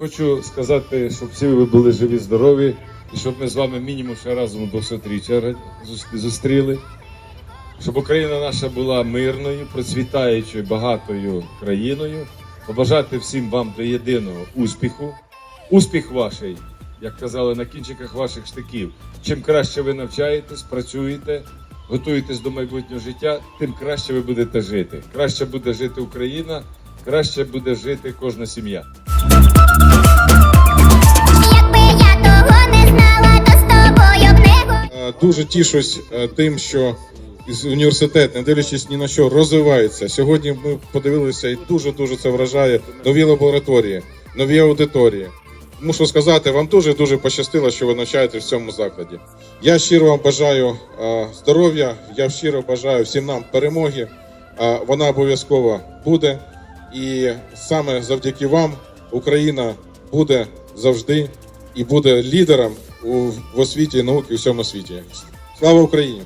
хочу сказати, щоб всі ви були живі, здорові, і щоб ми з вами мінімум ще разом до 200-річчя зустріли. Щоб Україна наша була мирною, процвітаючою, багатою країною. Побажати всім вам до єдиного успіху. Успіх ваший, як казали, на кінчиках ваших штиків. Чим краще ви навчаєтесь, працюєте, готуєтесь до майбутнього життя, тим краще ви будете жити. Краще буде жити Україна, краще буде жити кожна сім'я. Дуже тішусь е, тим, що університет, не дивлячись ні на що, розвивається. Сьогодні ми подивилися і дуже дуже це вражає. Нові лабораторії, нові аудиторії. Мушу сказати, вам дуже дуже пощастило, що ви навчаєтесь в цьому закладі. Я щиро вам бажаю е, здоров'я. Я щиро бажаю всім нам перемоги. Е, Вона обов'язково буде. І саме завдяки вам Україна буде завжди і буде лідером у в освіті і науки у всьому світі. Слава Україні!